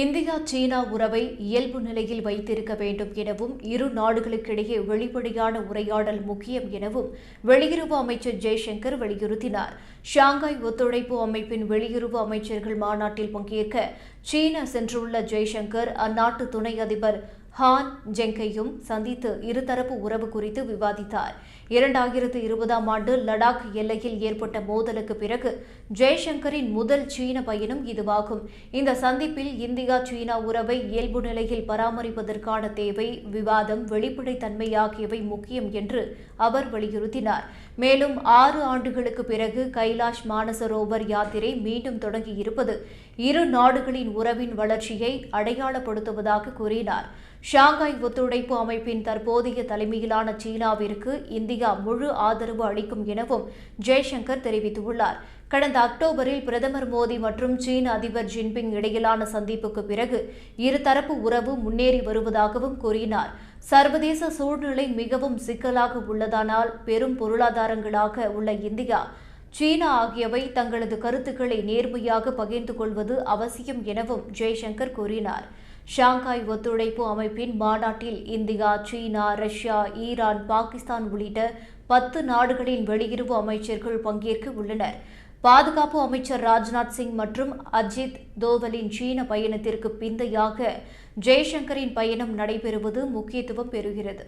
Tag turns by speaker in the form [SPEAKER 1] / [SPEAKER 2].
[SPEAKER 1] India சீனா உறவை இயல்பு நிலையில் வைத்திருக்க வேண்டும் எனவும் இரு நாடுகளுக்கிடையே வெளிப்படையான உரையாடல் முக்கியம் எனவும் வெளியுறவு அமைச்சர் ஜெய்சங்கர் வலியுறுத்தினார். ஷாங்காய் ஒத்துழைப்பு அமைப்பின் வெளியுறவு அமைச்சர்கள் மாநாட்டில் பங்கேற்க சீனா சென்றுள்ள ஜெய்சங்கர் அந்நாட்டு துணை அதிபர் ஹான் ஜெங்கையும் சந்தித்து இருதரப்பு உறவு குறித்து விவாதித்தார். இரண்டாயிரத்து இருபதாம் ஆண்டு லடாக் எல்லையில் ஏற்பட்ட மோதலுக்கு பிறகு ஜெய்சங்கரின் முதல் சீன பயணம் இதுவாகும். இந்த சந்திப்பில் இந்தியா சீனா உறவை இயல்பு நிலையில் பராமரிப்பதற்கான தேவை விவாதம் வெளிப்படைத்தன்மை ஆகியவை முக்கியம் என்று அவர் வலியுறுத்தினார். மேலும் ஆறு ஆண்டுகளுக்கு பிறகு கைலாஷ் மானசரோவர் யாத்திரை மீண்டும் தொடங்கியிருப்பது இரு நாடுகளின் உறவின் வளர்ச்சியை அடையாளப்படுத்துவதாக கூறினார். ஷாங்காய் ஒத்துழைப்பு அமைப்பின் தற்போதைய தலைமையிலான சீனாவிற்கு இந்தியா முழு ஆதரவு அளிக்கும் எனவும் ஜெய்சங்கர் தெரிவித்துள்ளார். கடந்த அக்டோபரில் பிரதமர் மோடி மற்றும் சீன அதிபர் ஜின்பிங் இடையிலான சந்திப்புக்கு பிறகு இருதரப்பு உறவு முன்னேறி வருவதாகவும் கூறினார். சர்வதேச சூழ்நிலை மிகவும் சிக்கலாக உள்ளதானால் பெரும் பொருளாதாரங்களாக உள்ள இந்தியா சீனா ஆகியவை தங்களது கருத்துக்களை நேர்மையாக பகிர்ந்து கொள்வது அவசியம் எனவும் ஜெய்சங்கர் கூறினார். ஷாங்காய் ஒத்துழைப்பு அமைப்பின் மாநாட்டில் India China Russia Iran Pakistan உள்ளிட்ட பத்து நாடுகளின் வெளியுறவு அமைச்சர்கள் பங்கேற்க உள்ளனர். பாதுகாப்பு அமைச்சர் ராஜ்நாத் சிங் மற்றும் அஜித் தோவலின் சீன பயணத்திற்கு பிந்தையாக ஜெய்சங்கரின் பயணம் நடைபெறுவது முக்கியத்துவம் பெறுகிறது.